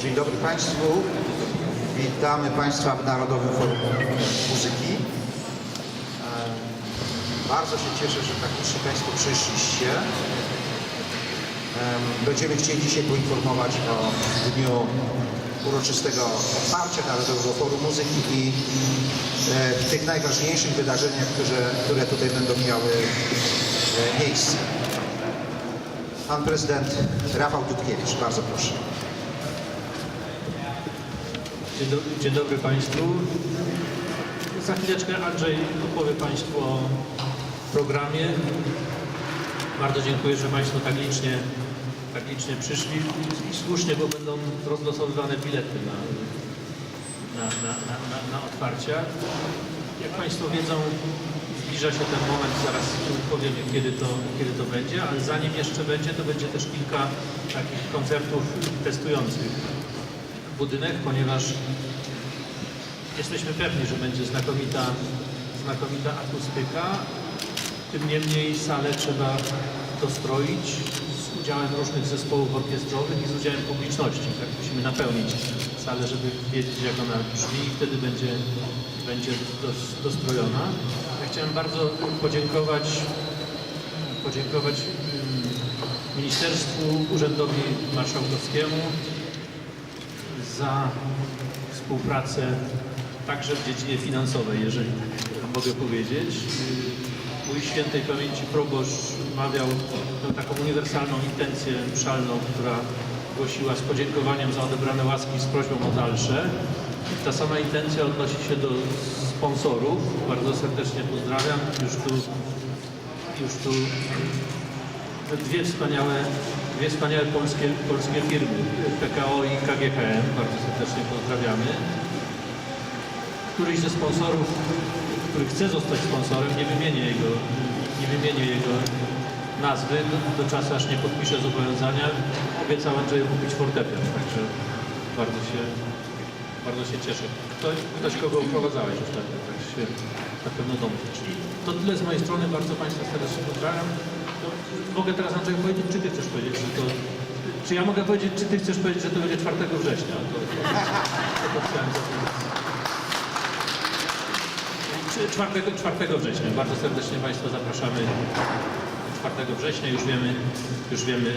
Dzień dobry Państwu. Witamy Państwa w Narodowym Forum Muzyki. Bardzo się cieszę, że tak licznie Państwo przyszliście. Em, Będziemy chcieli dzisiaj poinformować o dniu uroczystego otwarcia Narodowego Forum Muzyki i e, tych najważniejszych wydarzeniach, które, które tutaj będą miały e, miejsce. Pan prezydent Rafał Dudkiewicz, bardzo proszę. Dzień, do, dzień dobry Państwu. Za chwileczkę Andrzej opowie Państwu o programie. Bardzo dziękuję, że Państwo tak licznie, tak licznie przyszli i słusznie, bo będą rozlosowywane bilety na, na, na, na, na, na otwarcia. Jak Państwo wiedzą, zbliża się ten moment, zaraz powiemy kiedy to, kiedy to będzie, ale zanim jeszcze będzie, to będzie też kilka takich koncertów testujących budynek, ponieważ jesteśmy pewni, że będzie znakomita, znakomita akustyka. Tym niemniej salę trzeba dostroić z udziałem różnych zespołów orkiestrowych i z udziałem publiczności. Tak musimy napełnić salę, żeby wiedzieć jak ona brzmi i wtedy będzie, będzie dos, dostrojona. Ja chciałem bardzo podziękować, podziękować mm, Ministerstwu, Urzędowi Marszałkowskiemu, za współpracę także w dziedzinie finansowej, jeżeli tak mogę powiedzieć. Mój świętej pamięci proboszcz mawiał taką uniwersalną intencję mszalną, która głosiła z podziękowaniem za odebrane łaski z prośbą o dalsze. Ta sama intencja odnosi się do sponsorów. Bardzo serdecznie pozdrawiam. Już tu, już tu dwie wspaniałe, dwie wspaniałe polskie, polskie firmy, PKO i KGHM, bardzo serdecznie pozdrawiamy. Któryś ze sponsorów, który chce zostać sponsorem, nie wymienię jego, nie wymienię jego nazwy do, do czasu, aż nie podpiszę zobowiązania. Obiecał Andrzeju kupić fortepian, także bardzo się, bardzo się cieszę. Ktoś, ktoś kogo uprowadzałeś już tak, się na pewno domyśl. Czyli to tyle z mojej strony, bardzo Państwa serdecznie pozdrawiam. To mogę teraz Andrzej powiedzieć, czy Ty chcesz powiedzieć, że to... Czy ja mogę powiedzieć, czy Ty chcesz powiedzieć, że to będzie 4 września? To, to, to, to chciałem zapytać. Czy 4, 4 września. Bardzo serdecznie Państwa zapraszamy 4 września, już wiemy, już wiemy,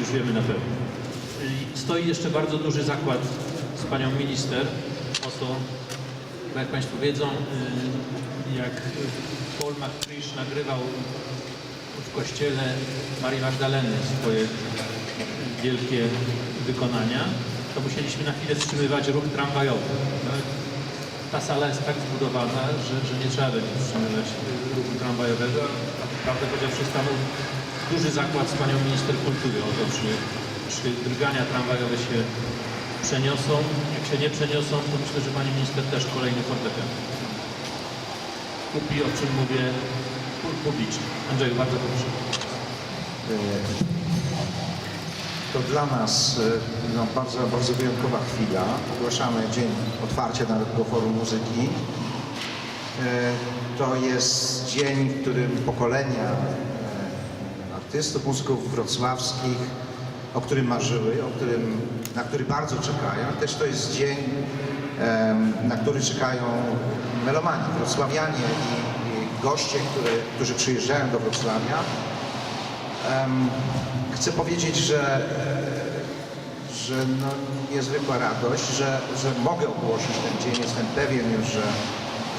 już wiemy na pewno. Stoi jeszcze bardzo duży zakład z Panią Minister. Oto, bo jak Państwo wiedzą, y, jak Paul McCrish nagrywał w kościele Marii Magdaleny swoje wielkie wykonania, to musieliśmy na chwilę wstrzymywać ruch tramwajowy. No, Ta sala jest tak zbudowana, że, że nie trzeba będzie wstrzymywać ruchu tramwajowego, a prawdę powiedziawszy stanął duży zakład z panią minister kultury o to, czy, czy drgania tramwajowe się przeniosą. Jak się nie przeniosą, to myślę, że pani minister też kolejny fortepian kupi, o czym mówię pu- publicznie. Andrzeju, bardzo proszę. To dla nas e, no, bardzo, bardzo wyjątkowa chwila. Ogłaszamy Dzień Otwarcia Narodowego Forum Muzyki. E, To jest dzień, w którym pokolenia e, artystów, muzyków wrocławskich, o którym marzyły, o którym, na który bardzo czekają. Też to jest dzień, na który czekają melomani, wrocławianie i goście, które, którzy przyjeżdżają do Wrocławia. Em, Chcę powiedzieć, że, e, że no, niezwykła radość, że, że mogę ogłosić ten dzień. Jestem pewien już, że,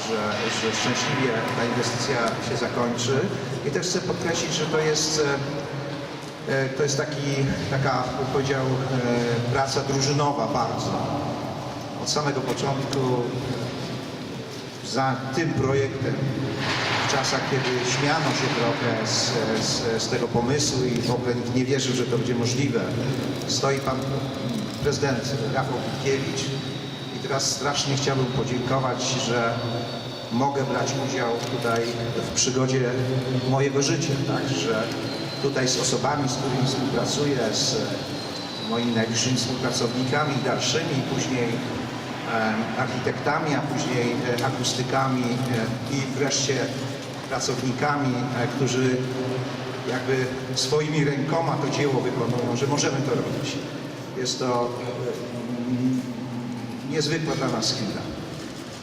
że, że szczęśliwie ta inwestycja się zakończy. I też chcę podkreślić, że to jest, e, e, to jest taki, taka, bym powiedział, praca drużynowa bardzo. Od samego początku za tym projektem czasach, kiedy śmiano się trochę z, z, z tego pomysłu i w ogóle nikt nie wierzył, że to będzie możliwe. Stoi pan prezydent Rafał Bitkiewicz i teraz strasznie chciałbym podziękować, że mogę brać udział tutaj w przygodzie mojego życia, tak, że tutaj z osobami, z którymi współpracuję, z moimi najbliższymi współpracownikami dalszymi, później architektami, a później e, akustykami e, i wreszcie pracownikami, e, którzy jakby swoimi rękoma to dzieło wykonują, że możemy to robić. Jest to mm, niezwykła dla nas chwila.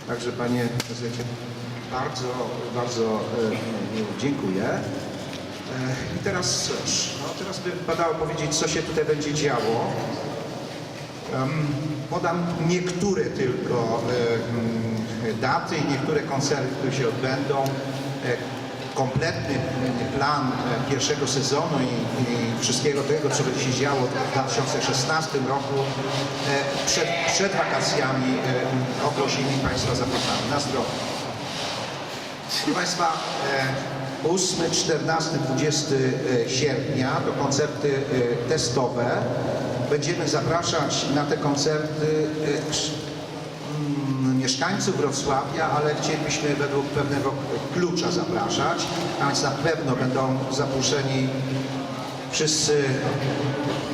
Także Panie Prezydencie, bardzo, bardzo e, dziękuję. E, I teraz cóż, no teraz by wypadało powiedzieć, co się tutaj będzie działo. Podam niektóre tylko e, daty i niektóre koncerty, które się odbędą. E, Kompletny mm, plan e, pierwszego sezonu i, i wszystkiego tego, co będzie się działo w 2016 roku e, przed, przed wakacjami e, ogłosimy i Państwa zapraszamy. Na zdrowie. Proszę Państwa, e, 8, 14, 20 e, sierpnia to koncerty e, testowe. Będziemy zapraszać na te koncerty e, mieszkańców Wrocławia, ale chcielibyśmy według pewnego klucza zapraszać, a na pewno będą zaproszeni wszyscy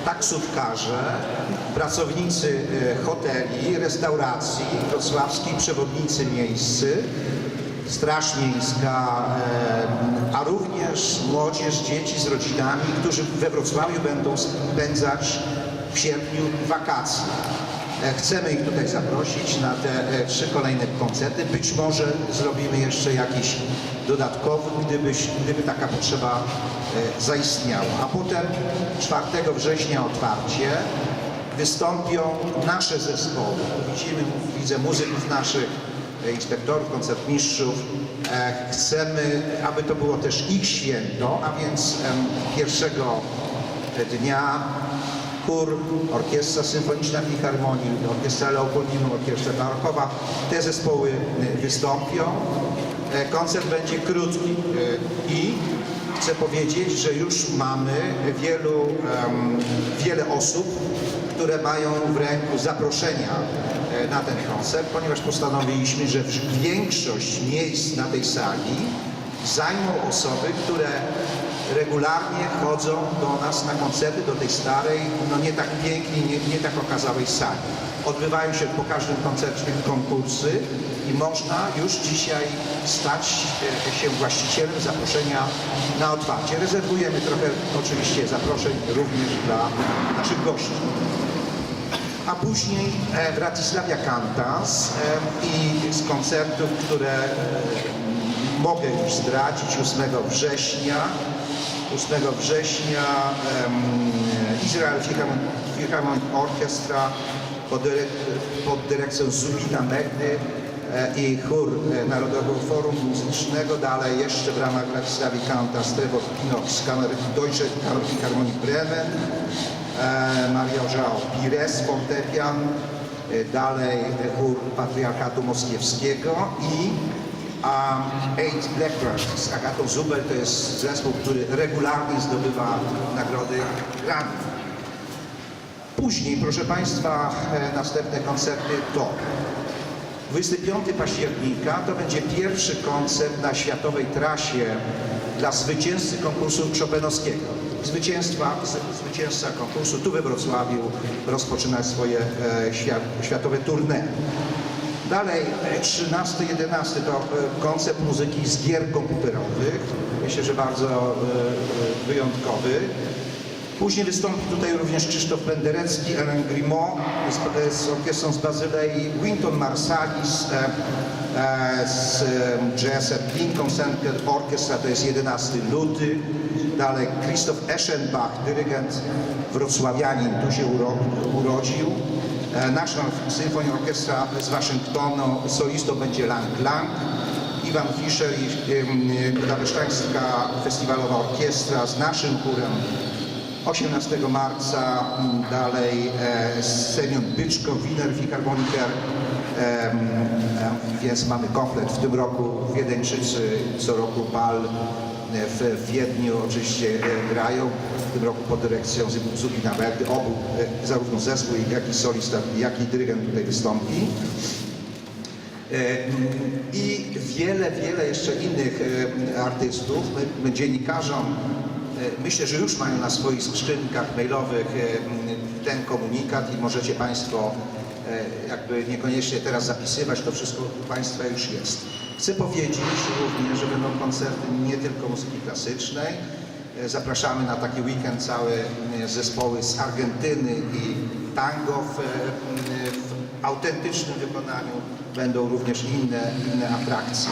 taksówkarze, pracownicy e, hoteli, restauracji wrocławskich, przewodnicy miejscy, Straż Miejska, e, a również młodzież, dzieci z rodzinami, którzy we Wrocławiu będą spędzać w sierpniu wakacje. E, Chcemy ich tutaj zaprosić na te e, trzy kolejne koncerty. Być może zrobimy jeszcze jakiś dodatkowy, gdybyś, gdyby taka potrzeba e, zaistniała. A potem 4 września otwarcie wystąpią nasze zespoły. Widzimy, widzę muzyków naszych, inspektorów, koncertmistrzów. Chcemy, aby to było też ich święto, a więc pierwszego dnia chór, orkiestra symfoniczna Filharmonii, orkiestra Leopoldinu, orkiestra barokowa. Te zespoły e, wystąpią. E, Koncert będzie krótki e, i chcę powiedzieć, że już mamy wielu, wiele osób, które mają w ręku zaproszenia e, na ten koncert, ponieważ postanowiliśmy, że większość miejsc na tej sali zajmą osoby, które regularnie chodzą do nas na koncerty, do tej starej, no nie tak pięknej, nie, nie tak okazałej sali. Odbywają się po każdym koncercie konkursy i można już dzisiaj stać e, się właścicielem zaproszenia na otwarcie. Rezerwujemy trochę oczywiście zaproszeń również dla naszych gości a później e, Bratislavia Cantas e, i z koncertów, które e, mogę już zdradzić 8 września 8 września em, Israel Philharmonic- Orchestra pod, pod dyrekcją Zubina Mehdy e, i chór e, Narodowego Forum Muzycznego, dalej jeszcze w ramach Bratislavia Cantas Trevor Pinok z Kamery Deutsche Philharmonic Bremen, e, Maria João Pires, fortepian, dalej chór Patriarchatu Moskiewskiego i a Eight Blackbird z Agatą Zubel to jest zespół, który regularnie zdobywa nagrody Grammy. Później, proszę Państwa, e, następne koncerty to 25 października to będzie pierwszy koncert na światowej trasie dla zwycięzcy konkursu Chopinowskiego. Zwycięstwa, zwycięzca konkursu tu we Wrocławiu rozpoczyna swoje e, świat, światowe tournée. Dalej, e, 13-11 to e, koncert muzyki z gier komputerowych. Myślę, że bardzo e, e, wyjątkowy. Później wystąpi tutaj również Krzysztof Penderecki, Ellen Grimaud z, z orkiestrą z Bazylei, Winton Marsalis z jazzem Lincoln Center Orchestra, to jest 11 luty. Dalej Krzysztof Eschenbach, dyrygent wrocławianin, tu się uro, urodził. E, National Symphony Orchestra z Waszyngtonu, solistą będzie Lang Lang. Iwan Fischer i Budapesztańska Festiwalowa Orkiestra z naszym chórem. 18 marca m, dalej e, Semion Byczko, Wiener Philharmoniker, em, em, więc mamy komplet w tym roku. Wiedeńczycy, co roku bal. e, w Wiedniu oczywiście e, grają, w tym roku pod dyrekcją Zub- Zubina Merdy, obu, e, zarówno zespół, jak i solista, jak i dyrygent tutaj wystąpi. E, I wiele, wiele jeszcze innych artystów, dziennikarzom, myślę, że już mają na swoich skrzynkach mailowych ten komunikat i możecie Państwo jakby niekoniecznie teraz zapisywać, to wszystko u Państwa już jest. Chcę powiedzieć również, że będą koncerty nie tylko muzyki klasycznej. E, Zapraszamy na taki weekend całe e, zespoły z Argentyny i tango w, e, w autentycznym wykonaniu, będą również inne, inne atrakcje.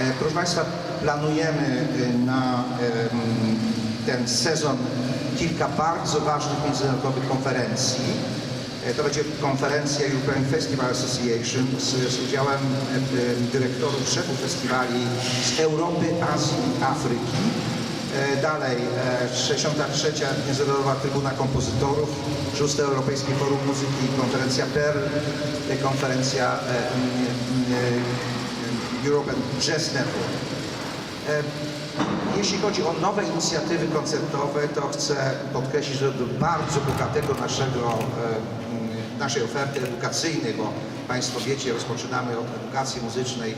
E, Proszę Państwa, planujemy e, na ten sezon kilka bardzo ważnych międzynarodowych konferencji. E, To będzie konferencja European Festival Association z, z udziałem e, e, dyrektorów, szefów festiwali z Europy, Azji i Afryki. Dalej, e, 63. Międzynarodowa Trybuna Kompozytorów, 6. Europejskie Forum Muzyki, konferencja PERL, e, konferencja European Jazz Network. Jeśli chodzi o nowe inicjatywy koncertowe, to chcę podkreślić, że do bardzo bogatego naszego, naszej oferty edukacyjnej, bo Państwo wiecie, rozpoczynamy od edukacji muzycznej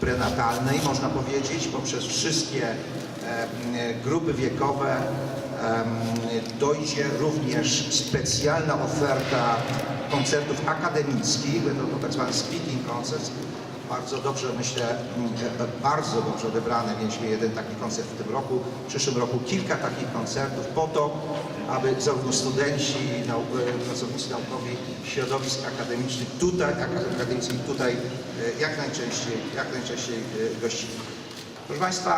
prenatalnej, można powiedzieć, poprzez wszystkie e, grupy wiekowe em, dojdzie również specjalna oferta koncertów akademickich, będą to tak zwane speaking concerts, bardzo dobrze, myślę, e, bardzo dobrze odebrane. Mieliśmy jeden taki koncert w tym roku, w przyszłym roku kilka takich koncertów po to, aby zarówno studenci, nau- e, pracownicy naukowi, środowisk akademicznych tutaj, ak- akademickich tutaj e, jak najczęściej, jak najczęściej e, gościli. Proszę Państwa,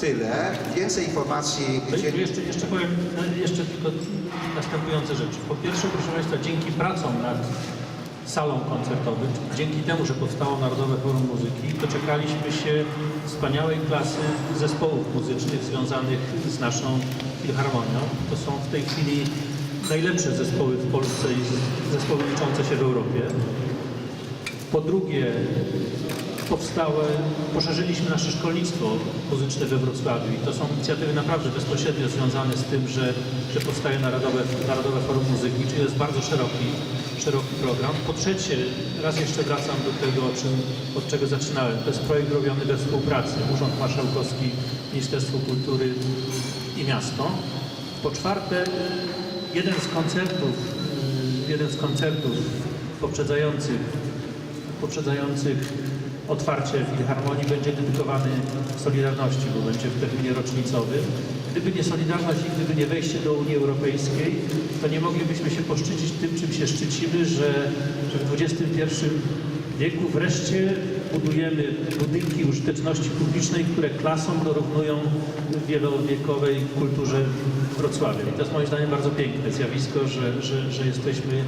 tyle. Więcej informacji To dzień- jeszcze, jeszcze powiem no, jeszcze tylko następujące rzeczy. Po pierwsze, proszę Państwa, dzięki pracom nad salą koncertową, dzięki temu, że powstało Narodowe Forum Muzyki, doczekaliśmy się wspaniałej klasy zespołów muzycznych związanych z naszą filharmonią. To są w tej chwili najlepsze zespoły w Polsce i zespoły liczące się w Europie. Po drugie, powstałe, poszerzyliśmy nasze szkolnictwo muzyczne we Wrocławiu i to są inicjatywy naprawdę bezpośrednio związane z tym, że, że powstaje Narodowe, Narodowe Forum Muzyki, czyli jest bardzo szeroki, szeroki program. Po trzecie, raz jeszcze wracam do tego, czym, od czego zaczynałem. To jest projekt robiony we współpracy Urząd Marszałkowski, Ministerstwo Kultury i Miasto. Po czwarte, jeden z koncertów, y, jeden z koncertów poprzedzających poprzedzających otwarcie Filharmonii będzie dedykowany Solidarności, bo będzie w terminie rocznicowym. Gdyby nie Solidarność i gdyby nie wejście do Unii Europejskiej, to nie moglibyśmy się poszczycić tym, czym się szczycimy, że, że w XXI wieku wreszcie budujemy budynki użyteczności publicznej, które klasą dorównują wielowiekowej kulturze Wrocławia. I to jest moim zdaniem bardzo piękne zjawisko, że, że, że jesteśmy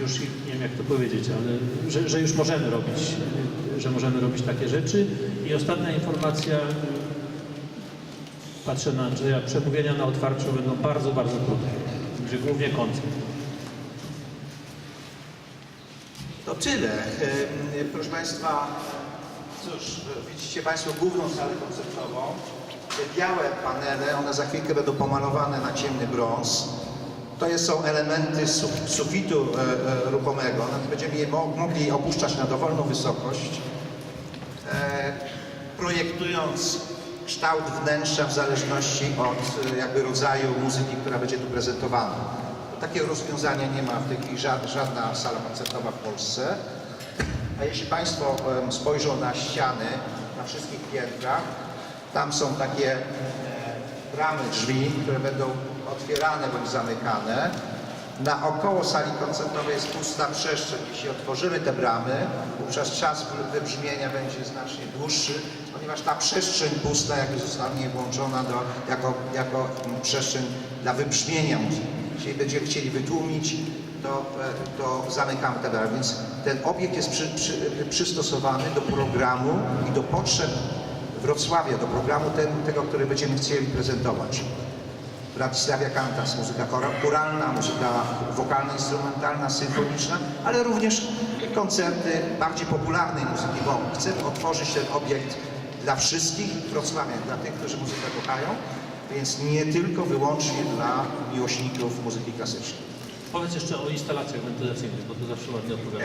już, nie wiem jak to powiedzieć, ale że, że już możemy robić, że możemy robić takie rzeczy. I ostatnia informacja, patrzę na Andrzeja, przemówienia na otwarciu będą bardzo, bardzo krótkie. Głównie koncert. To tyle. Proszę Państwa, cóż, widzicie Państwo główną salę koncertową. Te białe panele, one za chwilkę będą pomalowane na ciemny brąz. To jest, są elementy su, sufitu e, e, ruchomego. Będziemy je mo, mogli opuszczać na dowolną wysokość, e, projektując kształt wnętrza w zależności od jakby rodzaju muzyki, która będzie tu prezentowana. Takiego rozwiązania nie ma w tej chwili ża- żadna sala koncertowa w Polsce. A jeśli Państwo spojrzą na ściany na wszystkich piętrach, tam są takie e, bramy drzwi, które będą otwierane bądź zamykane. Naokoło sali koncertowej jest pusta przestrzeń. Jeśli otworzymy te bramy, wówczas czas wybrzmienia będzie znacznie dłuższy, ponieważ ta przestrzeń pusta jakby zostanie włączona do, jako, jako mm, przestrzeń dla wybrzmienia muzyki. Jeśli będziemy chcieli wytłumić, to, e, to zamykamy bramy. Więc ten obiekt jest przy, przy, przystosowany do programu i do potrzeb Wrocławia, do programu ten, tego, który będziemy chcieli prezentować. Bratislavia Cantas, muzyka chora- chóralna, muzyka wokalno-instrumentalna, symfoniczna, ale również koncerty bardziej popularnej muzyki, bo chcemy otworzyć ten obiekt dla wszystkich Wrocławian, dla tych, którzy muzykę kochają, więc nie tylko wyłącznie dla miłośników muzyki klasycznej. Powiedz jeszcze o instalacjach wentylacyjnych, bo to zawsze ładnie odpowiada.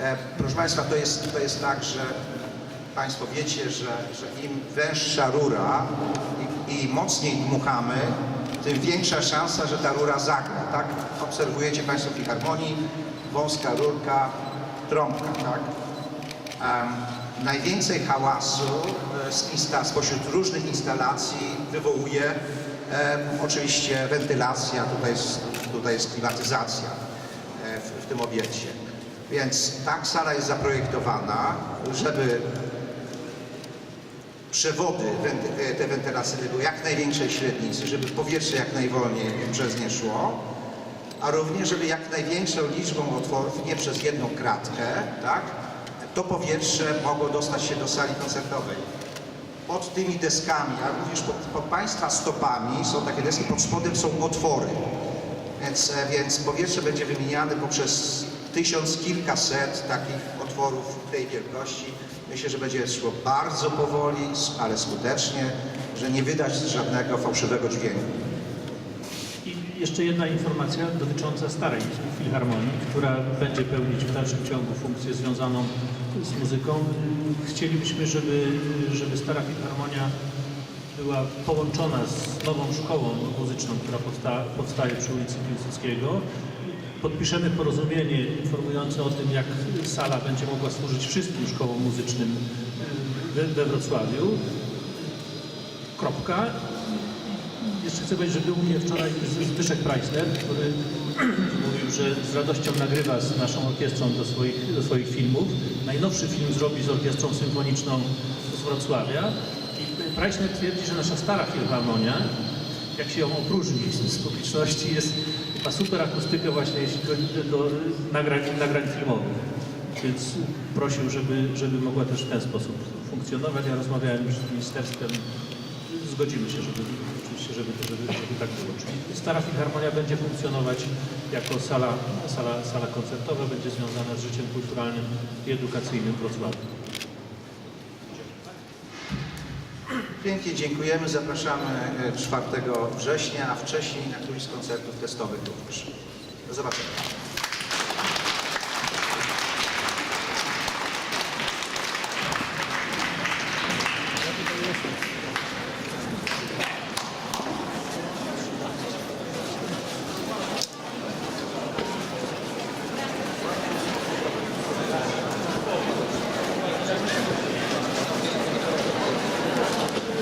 E, Proszę Państwa, to jest, to jest tak, że Państwo wiecie, że, że im węższa rura i, i mocniej dmuchamy, tym większa szansa, że ta rura zagra. Tak obserwujecie Państwo w filharmonii, wąska rurka, trąbka, tak? Em, najwięcej hałasu e, z spośród różnych instalacji wywołuje E, oczywiście wentylacja, tutaj jest, tutaj jest klimatyzacja e, w, w tym obiekcie. Więc tak sala jest zaprojektowana, żeby przewody e, te wentylacyjne były jak największej średnicy, żeby powietrze jak najwolniej przez nie szło, a również, żeby jak największą liczbą otworów, nie przez jedną kratkę, tak, to powietrze mogło dostać się do sali koncertowej. Pod tymi deskami, a również pod, pod Państwa stopami są takie deski, pod spodem są otwory. Więc, e, więc powietrze będzie wymieniane poprzez tysiąc kilkaset takich otworów tej wielkości. Myślę, że będzie szło bardzo powoli, ale skutecznie, że nie wydać żadnego fałszywego dźwięku. Jeszcze jedna informacja dotycząca starej filharmonii, która będzie pełnić w dalszym ciągu funkcję związaną z muzyką. Chcielibyśmy, żeby, żeby stara filharmonia była połączona z nową szkołą muzyczną, która powsta, powstaje przy ulicy Piłsudskiego. Podpiszemy porozumienie informujące o tym, jak sala będzie mogła służyć wszystkim szkołom muzycznym we, we Wrocławiu. Kropka. Jeszcze chcę powiedzieć, że był u mnie wczoraj Zbyszek Preissner, który mówił, że z radością nagrywa z naszą orkiestrą do swoich, do swoich filmów. Najnowszy film zrobi z orkiestrą symfoniczną z Wrocławia. I Preissner twierdzi, że nasza stara filharmonia, jak się ją opróżni z, z publiczności, jest, ma super akustykę właśnie jeśli chodzi do nagrań, nagrań filmowych. Więc prosił, żeby, żeby mogła też w ten sposób funkcjonować. Ja rozmawiałem już z ministerstwem zgodzimy się, żeby, oczywiście, żeby, żeby, żeby tak było. Czyli Stara Filharmonia będzie funkcjonować jako sala, sala, sala koncertowa, będzie związana z życiem kulturalnym i edukacyjnym Wrocławia. Pięknie dziękujemy, zapraszamy e, 4 września, a wcześniej na któryś z koncertów testowych również. Do zobaczenia.